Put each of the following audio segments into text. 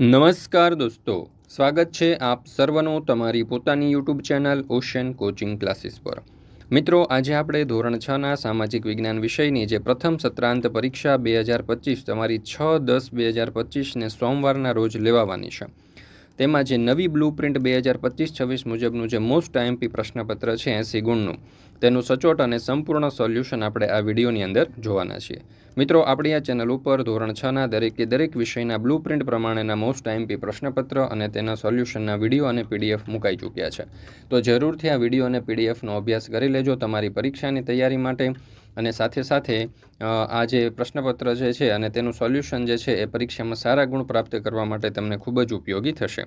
નમસ્કાર દોસ્તો, સ્વાગત છે આપ સર્વનો તમારી પોતાની YouTube channel Ocean coaching classes પર. મિત્રો, આજે આપણે ધોરણ છના સામાજિક વિજ્ઞાન વિષયની જે પ્રથમ સત્રાંત પરીક્ષા બે હજાર પચીસ, તમારી છ દસ બે હજાર પચીસને સોમવારના રોજ લેવાવાની છે. તેમાં જે નવી બ્લુ પ્રિન્ટ બે હજાર પચીસ છવ્વીસ મુજબનું જે મોસ્ટ આઈએમપી પ્રશ્નપત્ર છે એંસી ગુણનું તેનું સચોટ અને સંપૂર્ણ સોલ્યુશન આપણે આ વિડીયોની અંદર જોવાના છીએ. મિત્રો, આપણી આ ચેનલ ઉપર ધોરણ છના દરેકે દરેક વિષયના બ્લુ પ્રિન્ટ પ્રમાણેના મોસ્ટ આઈએમપી પ્રશ્નપત્ર અને તેના સોલ્યુશનના વીડિયો અને પીડીએફ મુકાઈ ચૂક્યા છે. તો જરૂરથી આ વીડિયો અને પીડીએફનો અભ્યાસ કરી લેજો તમારી પરીક્ષાની તૈયારી માટે. અને સાથે સાથે આ જે પ્રશ્નપત્ર જે છે અને તેનું સોલ્યુશન જે છે એ પરીક્ષામાં સારા ગુણ પ્રાપ્ત કરવા માટે તમને ખૂબ જ ઉપયોગી થશે.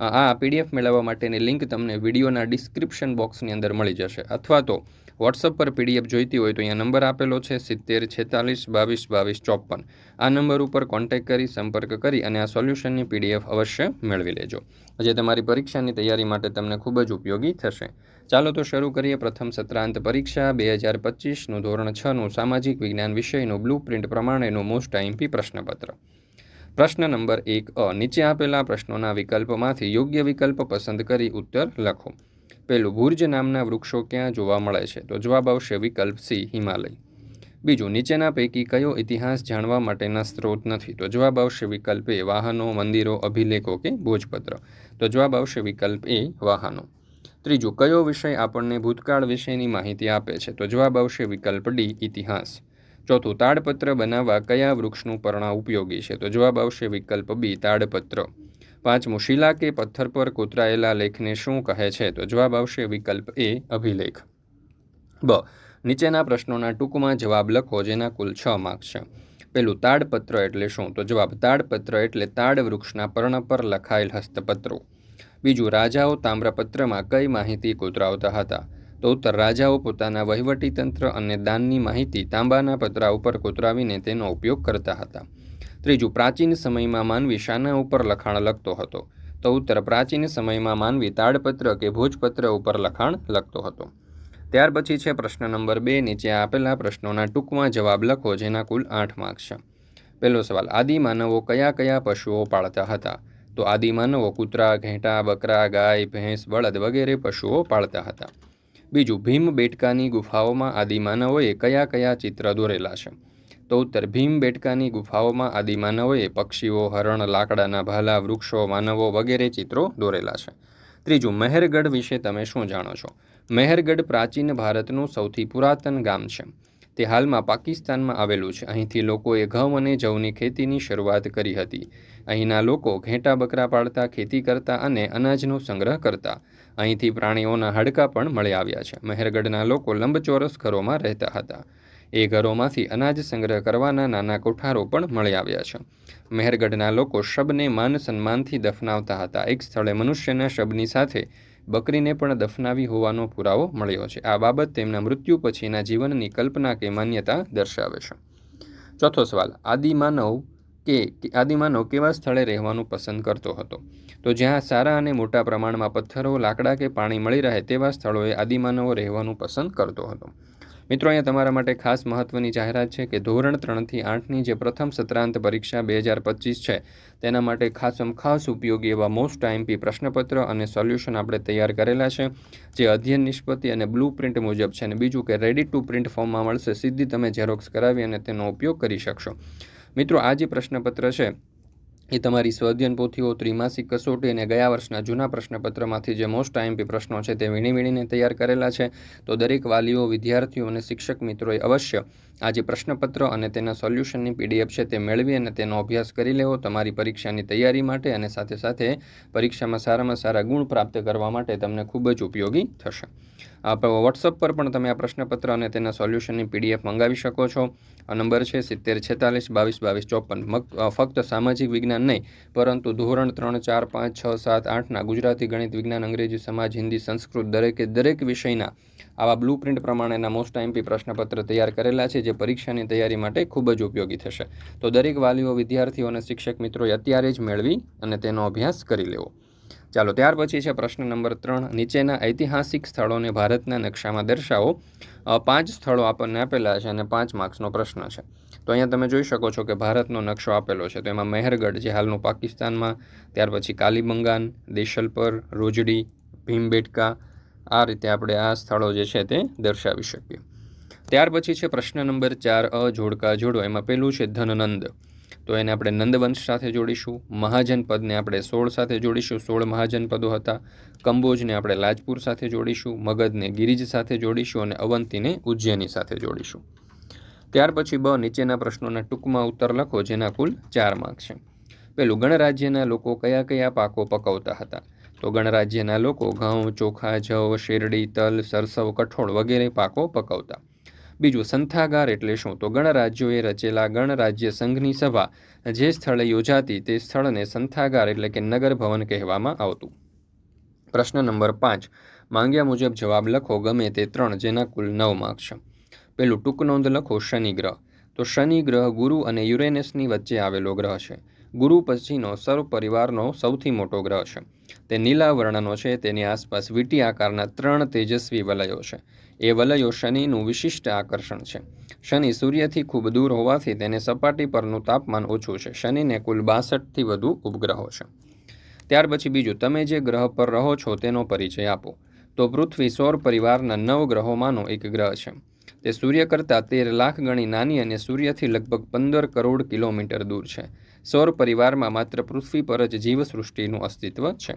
આ પીડીએફ મેળવવા માટેની લિંક તમને વિડીયોના ડિસ્ક્રિપ્શન બોક્સની અંદર મળી જશે. અથવા તો વોટ્સઅપ પર પીડીએફ જોઈતી હોય તો અહીંયા નંબર આપેલો છે સિત્તેર, છેતાલીસ, બાવીસ બાવીસ, ચોપન. આ નંબર ઉપર કોન્ટેક્ટ કરી, સંપર્ક કરી અને આ સોલ્યુશનની પીડીએફ અવશ્ય મેળવી લેજો. જે તમારી પરીક્ષાની તૈયારી માટે તમને ખૂબ જ ઉપયોગી થશે. ચાલો તો શરૂ કરીએ પ્રથમ સત્રાંત પરીક્ષા. બે હજાર પચીસનું ધોરણ છનું સામાજિક વિજ્ઞાન વિષયનું બ્લુ પ્રિન્ટ પ્રમાણેનું મોસ્ટ આઈમ્પી પ્રશ્નપત્ર. પ્રશ્ન નંબર એક, અ, નીચે આપેલા પ્રશ્નોના વિકલ્પમાંથી યોગ્ય વિકલ્પ પસંદ કરી ઉત્તર લખો. પહેલું ભુર્જ નામના વૃક્ષો ક્યાં જોવા મળે છે? તો જવાબ આવશે વિકલ્પ સી, હિમાલય. બીજું, નીચેના પૈકી કયો ઇતિહાસ જાણવા માટેના સ્ત્રોત નથી? તો જવાબ આવશે વિકલ્પ એ, વાહનો, મંદિરો, અભિલેખો કે ભોજપત્ર. તો જવાબ આવશે વિકલ્પ એ, વાહનો. ત્રીજું, કયો વિષય આપણને ભૂતકાળ વિશેની માહિતી આપે છે? તો જવાબ આવશે વિકલ્પ ડી, ઇતિહાસ. ચોથું, તાડપત્ર બનાવવા કયા વૃક્ષનું પર્ણ ઉપયોગી છે? તો જવાબ આવશે વિકલ્પ બી, તાડપત્ર. પાંચમું, શિલા કે પથ્થર પર કોતરાયેલા લેખને શું કહે છે? તો જવાબ આવશે વિકલ્પ એ, અભિલેખ. બ, નીચેના પ્રશ્નોના ટૂંકમાં જવાબ લખો, જેના કુલ છ માર્ક્સ છે. પેલું, તાડપત્ર એટલે શું? તો જવાબ, તાડપત્ર એટલે તાડ વૃક્ષના પર્ણ પર લખાયેલ હસ્તપત્રો. બીજું, રાજાઓ તામ્રપત્રમાં કઈ માહિતી કોતરાવતા હતા? તો ઉત્તર, રાજાઓ પોતાના વહીવટીતંત્ર અને દાનની માહિતી તાંબાના પતરા ઉપર કોતરાવીને તેનો ઉપયોગ કરતા હતા. ત્રીજું, પ્રાચીન સમયમાં માનવી શાના ઉપર લખાણ લખતો હતો. તો ઉત્તર, પ્રાચીન સમયમાં માનવી તાડપત્ર કે ભોજપત્ર ઉપર લખાણ લખતો હતો. ત્યાર પછી છે પ્રશ્ન નંબર બે, નીચે આપેલા પ્રશ્નોના ટૂંકમાં જવાબ લખો, જેના કુલ આઠ માર્ક્સ છે. પહેલો સવાલ આદિમાનવો કયા કયા પશુઓ પાળતા હતા? તો આદિમાનવો કૂતરા ઘેંટા, બકરા, ગાય, ભેંસ, બળદ વગેરે પશુઓ પાળતા હતા. બીજું, ભીમ બેટકાની ગુફાઓમાં આદિમાનવોએ કયા કયા ચિત્ર દોરેલા છે? તો ઉત્તર, ભીમ બેટકાની ગુફાઓમાં આદિમાનવોએ પક્ષીઓ, હરણ, લાકડાના ભાલા, વૃક્ષો, માનવો વગેરે ચિત્રો દોરેલા છે. ત્રીજું, મહેરગઢ વિશે તમે શું જાણો છો? મહેરગઢ પ્રાચીન ભારતનું સૌથી પુરાતન ગામ છે. તે હાલમાં પાકિસ્તાનમાં આવેલું છે. અહીંથી લોકોએ ઘઉં અને જવની ખેતીની શરૂઆત કરી હતી. અહીંના લોકો ઘેંટા બકરા પાળતા, ખેતી કરતા અને અનાજનો સંગ્રહ કરતા. અહીંથી પ્રાણીઓના હાડકાં પણ મળી આવ્યા છે. મહેરગઢના લોકો લંબચોરસ ઘરોમાં રહેતા હતા. એ ઘરોમાંથી અનાજ સંગ્રહ કરવાના નાના કોઠારો પણ મળી આવ્યા છે. મહેરગઢના લોકો શબને માન સન્માનથી દફનાવતા હતા. એક સ્થળે મનુષ્યના શબની સાથે બકરીને પણ દફનાવી હોવાનો પુરાવો મળ્યો છે. આ બાબત તેમના મૃત્યુ પછીના જીવનની કલ્પના કે માન્યતા દર્શાવે છે. ચોથો સવાલ આદિમાનવ કે આદિમાનવ કેવા સ્થળે રહેવાનું પસંદ કરતો હતો? તો જ્યાં સારા અને મોટા પ્રમાણમાં પથ્થરો, લાકડા કે પાણી મળી રહે તેવા સ્થળોએ આદિમાનવો રહેવાનું પસંદ કરતો હતો. મિત્રો, અહીંયા તમારા માટે ખાસ મહત્ત્વની જાહેરાત છે કે ધોરણ ત્રણથી આઠની જે પ્રથમ સત્રાંત પરીક્ષા બે હજાર પચીસ છે, તેના માટે ખાસમ ખાસ ઉપયોગી એવા મોસ્ટ આઈમપી પ્રશ્નપત્ર અને સોલ્યુશન આપણે તૈયાર કરેલા છે, જે અધ્યયન નિષ્પત્તિ અને બ્લુ પ્રિન્ટ મુજબ છે અને બીજું કે રેડી ટુ પ્રિન્ટ ફોર્મમાં મળશે, સીધી તમે ઝેરોક્સ કરાવી અને તેનો ઉપયોગ કરી શકશો. મિત્રો, આ જે પ્રશ્નપત્ર છે એ તમારી સ્વઅધ્યયન પોથીઓ, ત્રિમાસિક કસોટી અને ગયા વર્ષના જૂના પ્રશ્નપત્રમાંથી જે મોસ્ટ આઈએમપી પ્રશ્નો છે તે વીણી વીણીને તૈયાર કરેલા છે. તો દરેક વાલીઓ, વિદ્યાર્થીઓ અને શિક્ષક મિત્રોએ અવશ્ય આ જે પ્રશ્નપત્ર અને તેના સોલ્યુશનની પીડીએફ છે તે મેળવી અને તેનો અભ્યાસ કરી લેવો, તમારી પરીક્ષાની તૈયારી માટે અને સાથે સાથે પરીક્ષામાં સારામાં સારા ગુણ પ્રાપ્ત કરવા માટે તમને ખૂબ જ ઉપયોગી થશે. વોટ્સઅપ પર પણ તમે આ પ્રશ્નપત્ર અને તેના સોલ્યુશનની પીડીએફ મંગાવી શકો છો. આ નંબર છે સિત્તેર છેતાલીસ બાવીસ બાવીસ ચોપન. ફક્ત સામાજિક વિજ્ઞાન નહીં, પરંતુ ધોરણ ત્રણ ચાર પાંચ છ સાત આઠના ગુજરાતી ગણિત વિજ્ઞાન અંગ્રેજી સમાજ હિન્દી સંસ્કૃત દરેકે દરેક વિષયના આવા બ્લુ પ્રિન્ટ પ્રમાણેના મોસ્ટ આઈમ્પી પ્રશ્નપત્ર તૈયાર કરેલા છે, જે પરીક્ષાની તૈયારી માટે ખૂબ જ ઉપયોગી થશે. તો દરેક વાલીઓ, વિદ્યાર્થીઓ અને શિક્ષક મિત્રોએ અત્યારે જ મેળવી અને તેનો અભ્યાસ કરી લેવો. ચાલો, ત્યાર પછી છે પ્રશ્ન નંબર ત્રણ. નીચેના ઐતિહાસિક સ્થળોને ભારતના નકશામાં દર્શાવો. પાંચ સ્થળો આપણને આપેલા છે અને પાંચ માર્ક્સનો પ્રશ્ન છે. તો અહીંયા તમે જોઈ શકો છો કે ભારતનો નકશો આપેલો છે. તો એમાં મહેરગઢ જે હાલનું પાકિસ્તાનમાં, ત્યાર પછી કાલીબંગાન, દેશલપર, રોજડી, ભીમબેટકા આ રીતે આપણે આ સ્થળો જે છે તે દર્શાવી શકીએ. ત્યાર પછી છે પ્રશ્ન નંબર ચાર, અ જોડકા જોડો. એમાં પહેલું છે ધનનંદ. તો એને આપણે નંદવંશ સાથે જોડીશું. મહાજનપદને આપણે સોળ સાથે જોડીશું. સોળ મહાજનપદો હતા. કંબોજને આપણે લાજપુર સાથે જોડીશું. મગધને ગિરિજ સાથે જોડીશું અને અવંતીને ઉજ્જૈની સાથે જોડીશું. ત્યાર પછી બ, નીચેના પ્રશ્નોના ટૂંકમાં ઉત્તર લખો, જેના કુલ ચાર માર્ક છે. પેલું ગણરાજ્યના લોકો કયા કયા પાકો પકવતા હતા? તો ગણરાજ્યના લોકો ઘઉં, ચોખા, જવ, શેરડી, તલ, સરસવ, કઠોળ વગેરે પાકો પકવતા. બીજું સંથાગાર એટલે શું? તો ગણરાજ્યોએ રચેલા ગણરાજ્ય સંઘની સભા જે સ્થળે યોજાતી તે સ્થળને સંથાગાર એટલે કે નગર ભવન કહેવામાં આવતું. પ્રશ્ન નંબર પાંચ. માંગ્યા મુજબ જવાબ લખો, ગમે તે ત્રણ, જેના કુલ નવ માર્ક છે. પેલું ટૂંક નોંધ લખો, શનિ ગ્રહ. તો શનિ ગ્રહ ગુરુ અને યુરેનસની વચ્ચે આવેલો ગ્રહ છે. ગુરુ પછીનો સર્વ પરિવારનો સૌથી મોટો ગ્રહ છે. તે નીલા વર્ણનો છે, તેની આસપાસ વીટી આકારના ત્રણ તેજસ્વી વલયો છે. એ વલયો શનિનું વિશિષ્ટ આકર્ષણ છે. શનિ સૂર્યથી ખૂબ દૂર હોવાથી તેને સપાટી પરનું તાપમાન ઓછું છે. શનિને કુલ બાસઠથી વધુ ઉપગ્રહો છે. ત્યાર પછી બીજું, તમે જે ગ્રહ પર રહો છો તેનો પરિચય આપો. તો પૃથ્વી સૌર પરિવારના નવ ગ્રહોમાંનો એક ગ્રહ છે. તે સૂર્ય કરતાં તેર લાખ ગણી નાની અને સૂર્યથી લગભગ પંદર કરોડ કિલોમીટર દૂર છે. સૌર પરિવારમાં માત્ર પૃથ્વી પર જ જીવસૃષ્ટિનું અસ્તિત્વ છે.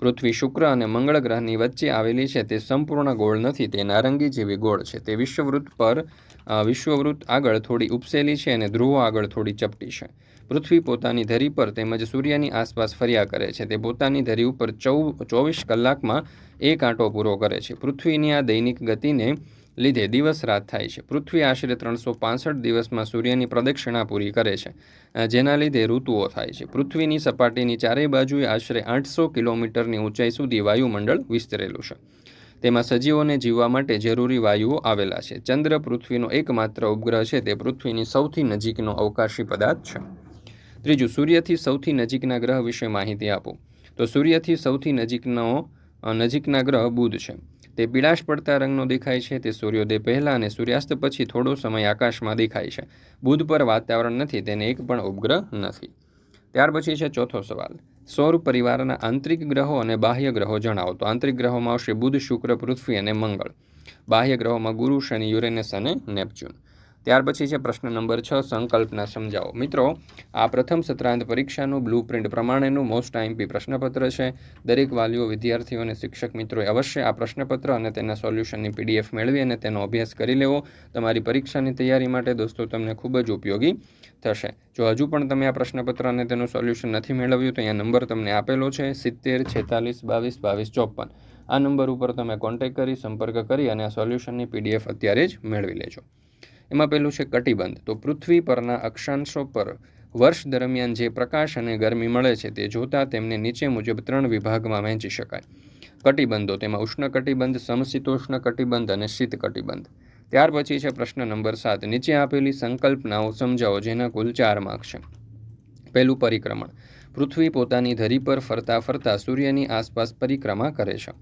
પૃથ્વી શુક્ર અને મંગળ ગ્રહની વચ્ચે આવેલી છે તે સંપૂર્ણ ગોળ નથી, તે નારંગી જેવી ગોળ છે. તે વિશ્વવૃત્ત પર વિશ્વવૃત્ત આગળ થોડી ઉપસેલી છે અને ધ્રુવો આગળ થોડી ચપટી છે. પૃથ્વી પોતાની ધરી પર તેમજ સૂર્યની આસપાસ ફર્યા કરે છે. તે પોતાની ધરી ઉપર ચૌ, ચોવીસ કલાકમાં એક આંટો પૂરો કરે છે. પૃથ્વીની આ દૈનિક ગતિને લીધે દિવસ રાત થાય છે. પૃથ્વી આશરે ત્રણસો પાસઠ દિવસમાં સૂર્યની પ્રદક્ષિણા પૂરી કરે છે. જેના લીધે ઋતુઓ થાય છે. પૃથ્વીની સપાટીની ચારેય બાજુએ આશરે આઠસો કિલોમીટરની ઊંચાઈ સુધી વાયુમંડળ વિસ્તરેલું છે. તેમાં સજીવોને જીવવા માટે જરૂરી વાયુઓ આવેલા છે. ચંદ્ર પૃથ્વીનો એકમાત્ર ઉપગ્રહ છે. તે પૃથ્વીની સૌથી નજીકનો અવકાશી પદાર્થ છે. ત્રીજું, સૂર્યથી સૌથી નજીકના ગ્રહ વિશે માહિતી આપો. તો સૂર્યથી સૌથી નજીકનો નજીકના ગ્રહ બુધ છે. તે પીળાશ પડતા રંગનો દેખાય છે, તે સૂર્યોદય પહેલાં અને સૂર્યાસ્ત પછી થોડો સમય આકાશમાં દેખાય છે. બુધ પર વાતાવરણ નથી, તેને એક પણ ઉપગ્રહ નથી. ત્યાર પછી છે ચોથો સવાલ. સૌર પરિવારના આંતરિક ગ્રહો અને બાહ્ય ગ્રહો જણાવો. તો આંતરિક ગ્રહોમાં આવશે બુધ, શુક્ર, પૃથ્વી અને મંગળ. બાહ્ય ગ્રહોમાં ગુરુ, શનિ, યુરેનસ અને નેપચ્યુન. ત્યાર પછી છે પ્રશ્ન નંબર છ, સંકલ્પના સમજાવો. મિત્રો, આ પ્રથમ સત્રાંત પરીક્ષાનું બ્લુ પ્રિન્ટ પ્રમાણેનું મોસ્ટ આઈમ્પી પ્રશ્નપત્ર છે. દરેક વાલીઓ, વિદ્યાર્થીઓ અને શિક્ષક મિત્રોએ અવશ્ય આ પ્રશ્નપત્ર અને તેના સોલ્યુશનની પીડીએફ મેળવી અને તેનો અભ્યાસ કરી લેવો. તમારી પરીક્ષાની તૈયારી માટે દોસ્તો, તમને ખૂબ જ ઉપયોગી થશે. જો હજુ પણ તમે આ પ્રશ્નપત્ર અને તેનું સોલ્યુશન નથી મેળવ્યું, તો અહીંયા નંબર તમને આપેલો છે, સિત્તેર, છેતાલીસ, બાવીસ બાવીસ, ચોપન. આ નંબર ઉપર તમે કોન્ટેક્ટ કરી, સંપર્ક કરી અને આ સોલ્યુશનની પીડીએફ અત્યારે જ મેળવી લેજો. એમાં પહેલું છે કટિબંધ. તો પૃથ્વી પરના અક્ષાંશો પર વર્ષ દરમિયાન જે પ્રકાશ અને ગરમી મળે છે તે જોતાં તેમને નીચે મુજબ ત્રણ વિભાગમાં વહેંચી શકાય. કટિબંધો તેમાં ઉષ્ણ કટિબંધ, સમશીતોષ્ણ કટિબંધ અને શીત કટિબંધ. ત્યાર પછી છે પ્રશ્ન નંબર સાત. નીચે આપેલી સંકલ્પનાઓ સમજાવો જેના કુલ ચાર માર્ક છે. પહેલું પરિક્રમણ. પૃથ્વી પોતાની ધરી પર ફરતા ફરતા સૂર્યની આસપાસ પરિક્રમા કરે છે.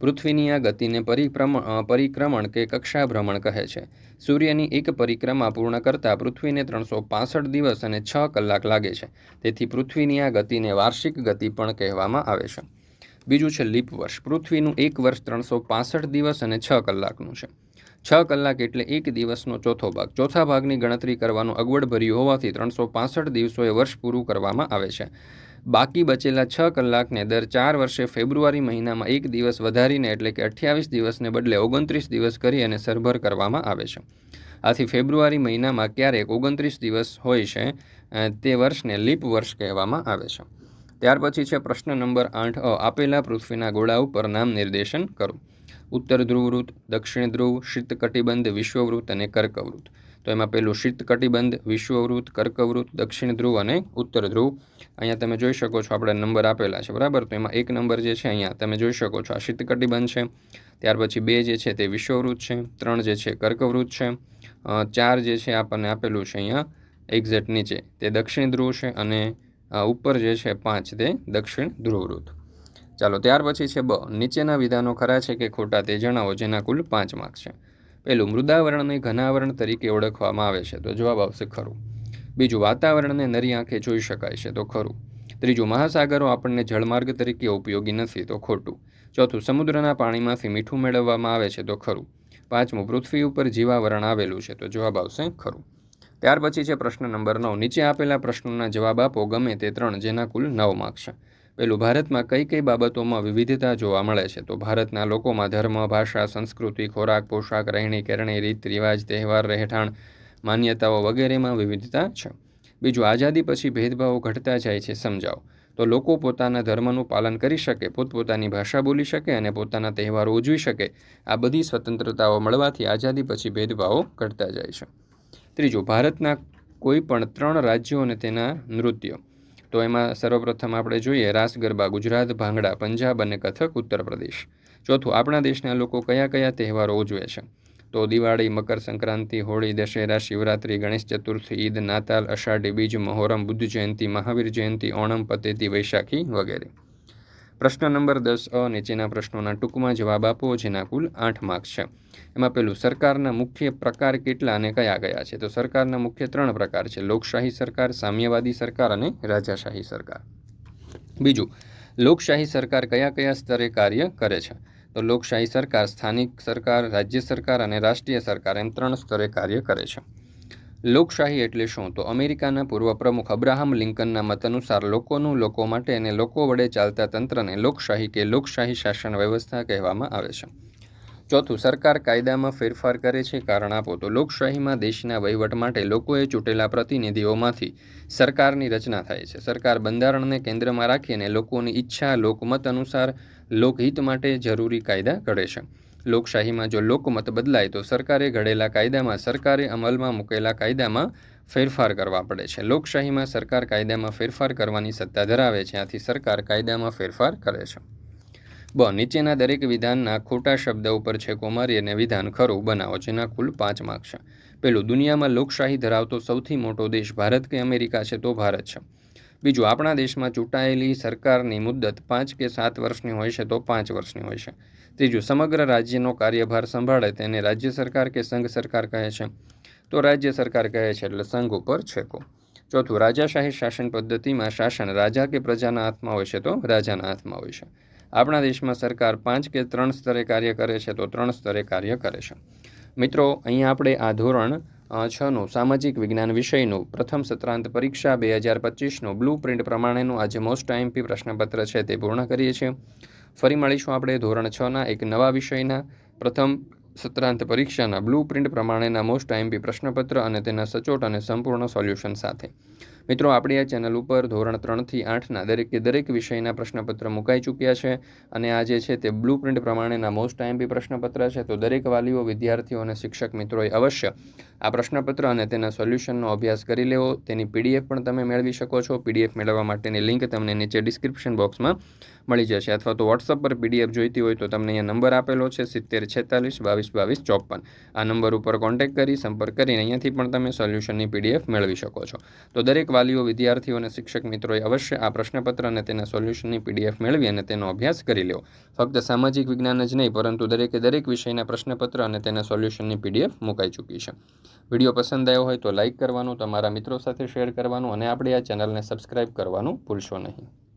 પૃથ્વીની આ ગતિને પરિક્રમણ પરિક્રમણ કે કક્ષાભ્રમણ કહે છે. સૂર્યની એક પરિક્રમા પૂર્ણ કરતાં પૃથ્વીને ત્રણસો પાસઠ દિવસ અને છ કલાક લાગે છે. તેથી પૃથ્વીની આ ગતિને વાર્ષિક ગતિ પણ કહેવામાં આવે છે. બીજું છે લીપ વર્ષ. પૃથ્વીનું એક વર્ષ ત્રણસો પાસઠ દિવસ અને છ કલાકનું છે. છ કલાક એટલે એક દિવસનો ચોથો ભાગ. ચોથા ભાગની ગણતરી કરવાનું અગવડભર્યું હોવાથી ત્રણસો પાસઠ દિવસોએ વર્ષ પૂરું કરવામાં આવે છે. બાકી બચેલા છ કલાકને દર ચાર વર્ષે ફેબ્રુઆરી મહિનામાં એક દિવસ વધારીને એટલે કે અઠ્યાવીસ દિવસને બદલે ઓગણત્રીસ દિવસ કરી અને સરભર કરવામાં આવે છે. આથી ફેબ્રુઆરી મહિનામાં ક્યારેક ઓગણત્રીસ દિવસ હોય છે તે વર્ષને લીપ વર્ષ કહેવામાં આવે છે. ત્યાર પછી છે પ્રશ્ન નંબર આઠ અ, આપેલા પૃથ્વીના ગોળા ઉપર નામ નિર્દેશન કરો. ઉત્તર ધ્રુવવૃત્ત, દક્ષિણ ધ્રુવ શીત કટિબંધ વિશ્વવૃત્ત અને કર્કવૃત તો એમાં પેલું શીત કટિબંધ વિશ્વવૃત કર્કવૃત્ત, દક્ષિણ ધ્રુવ અને ઉત્તર ધ્રુવ. અહીંયા તમે જોઈ શકો છો આપણે નંબર આપેલા છે, બરાબર? તો એમાં એક નંબર જે છે અહીંયા તમે જોઈ શકો છો આ શીત કટિબંધ છે. ત્યાર પછી બે જે છે તે વિશ્વવૃત્ત છે, ત્રણ જે છે કર્કવૃત છે. ચાર જે છે આપણને આપેલું છે અહીંયા એક્ઝેક્ટ નીચે. તે દક્ષિણ ધ્રુવ છે અને ઉપર જે છે પાંચ તે દક્ષિણ ધ્રુવવૃત્ત. ચાલો, ત્યાર પછી છે બ. નીચેના વિધાનો ખરા છે કે ખોટા તે જણાવો જેના કુલ પાંચ માર્ક્સ છે. પહેલું, મૃદાવરણને ઘનાવરણ તરીકે ઓળખવામાં આવે છે. તો જવાબ આવશે ખરું. બીજું, વાતાવરણને નરી આંખે જોઈ શકાય છે. તો ખરું. ત્રીજું, મહાસાગરો આપણને જળમાર્ગ તરીકે ઉપયોગી નથી. તો ખોટું. ચોથું, સમુદ્રના પાણીમાંથી મીઠું મેળવવામાં આવે છે. તો ખરું. પાંચમું, પૃથ્વી ઉપર જીવાવરણ આવેલું છે. તો જવાબ આવશે ખરું. ત્યાર પછી છે પ્રશ્ન નંબર નવ. નીચે આપેલા પ્રશ્નોના જવાબ આપો. ગમે તે ત્રણ, જેના કુલ નવ માર્ક્સ છે. પેલું ભારતમાં કઈ કઈ બાબતોમાં વિવિધતા જોવા મળે છે? તો ભારતના લોકોમાં ધર્મ, ભાષા, સંસ્કૃતિ, ખોરાક, પોશાક, રહેણી કરણી, રીત, રિવાજ, તહેવાર, રહેઠાણ, માન્યતાઓ વગેરેમાં વિવિધતા છે. બીજું, આઝાદી પછી ભેદભાવો ઘટતા જાય છે સમજાવો. તો લોકો પોતાના ધર્મનું પાલન કરી શકે, પોતપોતાની ભાષા બોલી શકે અને પોતાના તહેવારો ઉજવી શકે. આ બધી સ્વતંત્રતાઓ મળવાથી આઝાદી પછી ભેદભાવો ઘટતા જાય છે. ત્રીજું, ભારતના કોઈ પણ ત્રણ રાજ્યો અને તેના નૃત્યો. તો એમાં સર્વપ્રથમ આપણે જોઈએ રાસ ગરબા, ગુજરાત, ભાંગડા, પંજાબ અને કથક ઉત્તર પ્રદેશ. ચોથું, આપણા દેશના લોકો કયા કયા તહેવારો ઉજવે છે? તો દિવાળી, મકર સંક્રાંતિ, હોળી, દશેરા, શિવરાત્રિ, ગણેશ ચતુર્થી, ઈદ, નાતાલ, અષાઢી, બીજ, મહોરમ, બુદ્ધ જયંતિ, મહાવીર જયંતિ, ઓણમ, પતેતી, વૈશાખી વગેરે. પ્રશ્ન નંબર દસ અ નીચેના પ્રશ્નોના ટૂંકમાં જવાબ આપો, જેના કુલ આઠ માર્ક્સ છે. એમાં પેલું, સરકારના મુખ્ય પ્રકાર કેટલા અને કયા કયા છે? તો સરકારના મુખ્ય ત્રણ પ્રકાર છે. લોકશાહી સરકાર, સામ્યવાદી સરકાર અને રાજાશાહી સરકાર. બીજું, લોકશાહી સરકાર કયા કયા સ્તરે કાર્ય કરે છે? તો લોકશાહી સરકાર, સ્થાનિક સરકાર, રાજ્ય સરકાર અને રાષ્ટ્રીય સરકાર એમ ત્રણ સ્તરે કાર્ય કરે છે. લોકશાહી એટલે શું? તો અમેરિકાના પૂર્વ પ્રમુખ અબ્રાહમ લિંકનના મત અનુસાર લોકોનું લોકો માટે અને લોકો વડે ચાલતા તંત્રને લોકશાહી કે લોકશાહી શાસન વ્યવસ્થા કહેવામાં આવે છે. ચોથું, સરકાર કાયદામાં ફેરફાર કરે છે. કારણ આપો તો લોકશાહીમાં દેશના વહીવટ માટે લોકોએ ચૂંટેલા પ્રતિનિધિઓમાંથી સરકારની રચના થાય છે. સરકાર બંધારણને કેન્દ્રમાં રાખીને લોકોની ઈચ્છા લોકમત અનુસાર લોકહિત માટે જરૂરી કાયદા ઘડે છે. લોકશાહીમાં જો લોકમત બદલાય, તો સરકારે ઘડેલા કાયદામાં સરકારે અમલમાં મૂકેલા કાયદામાં ફેરફાર કરવા પડે છે. લોકશાહીમાં સરકાર કાયદામાં ફેરફાર કરવાની સત્તા ધરાવે છે, આથી સરકાર કાયદામાં ફેરફાર કરે છે. બ. નીચેના દરેક વિધાનના ખોટા શબ્દ ઉપર છેકો મારી અને વિધાન ખરું બનાવો, જેના કુલ પાંચ માર્ક છે. પેલું, દુનિયામાં લોકશાહી ધરાવતો સૌથી મોટો દેશ ભારત કે અમેરિકા છે, તો ભારત છે. બીજું, આપણા દેશમાં ચૂંટાયેલી સરકારની મુદ્દત પાંચ કે સાત વર્ષની હોય છે, તો પાંચ વર્ષની હોય છે. ત્રીજું, સમગ્ર રાજ્યનો કાર્યભાર સંભાળે તેને રાજ્ય સરકાર કે સંઘ સરકાર કહે છે? તો રાજ્ય સરકાર કહે છે એટલે સંઘ ઉપર છેકો. ચોથું, રાજાશાહી શાસન પદ્ધતિમાં શાસન રાજા કે પ્રજાના હાથમાં હોય છે તો રાજાના હાથમાં હોય છે. આપણા દેશમાં સરકાર પાંચ કે ત્રણ સ્તરે કાર્ય કરે છે તો ત્રણ સ્તરે કાર્ય કરે છે. મિત્રો, અહીંયા આપણે આ ધોરણ છનું સામાજિક વિજ્ઞાન વિષયનું પ્રથમ સત્રાંત પરીક્ષા બે હજાર પચીસનું બ્લુ પ્રિન્ટ પ્રમાણેનું આજે મોસ્ટ આઈએમપી પ્રશ્નપત્ર છે તે પૂર્ણ કરીએ છીએ. ફરી મળીશું આપણે ધોરણ છના એક નવા વિષયના. પ્રથમ સત્રાંત પરીક્ષાના બ્લુ પ્રિન્ટ પ્રમાણેના મોસ્ટ આઈએમપી પ્રશ્નપત્ર અને તેના સચોટ અને સંપૂર્ણ સોલ્યુશન સાથે. મિત્રો, આપણી આ ચેનલ ઉપર ધોરણ ત્રણથી આઠના દરેકે દરેક વિષયના પ્રશ્નપત્ર મુકાઈ ચૂક્યા છે અને આ જે છે તે બ્લુ પ્રિન્ટ પ્રમાણેના મોસ્ટ આઈએમપી પ્રશ્નપત્ર છે, તો દરેક વાલીઓ, વિદ્યાર્થીઓ અને શિક્ષક મિત્રોએ અવશ્ય આ પ્રશ્નપત્ર અને તેના સોલ્યુશનનો અભ્યાસ કરી લેવો. તેની પીડીએફ પણ તમે મેળવી શકો છો. પીડીએફ મેળવવા માટેની લિંક તમને નીચે ડિસ્ક્રિપ્શન બોક્સમાં મળી જશે. અથવા તો વોટ્સઅપ પર પીડીએફ જોઈતી હોય તો તમને અહીંયા નંબર આપેલો છે, સિત્તેર છેતાલીસ બાવીસ બાવીસ ચોપન. આ નંબર ઉપર કોન્ટેક્ટ કરી, સંપર્ક કરીને અહીંયાથી પણ તમે સોલ્યુશનની પીડીએફ મેળવી શકો છો. તો દરેક વાલીઓ, વિદ્યાર્થીઓ અને શિક્ષક મિત્રોએ અવશ્ય આ પ્રશ્નપત્ર અને તેના સોલ્યુશનની પીડીએફ મેળવી અને તેનો અભ્યાસ કરી લો ફક્ત સામાજિક વિજ્ઞાન જ નહીં, પરંતુ દરેકે દરેક વિષયના પ્રશ્નપત્ર અને તેના સોલ્યુશનની પીડીએફ મુકાઈ ચૂકી છે. વીડિયો પસંદ આવ્યો હોય તો લાઇક કરવાનું, તમારા મિત્રો સાથે શેર કરવાનું અને આપણે આ ચેનલને સબસ્ક્રાઇબ કરવાનું ભૂલશો નહીં.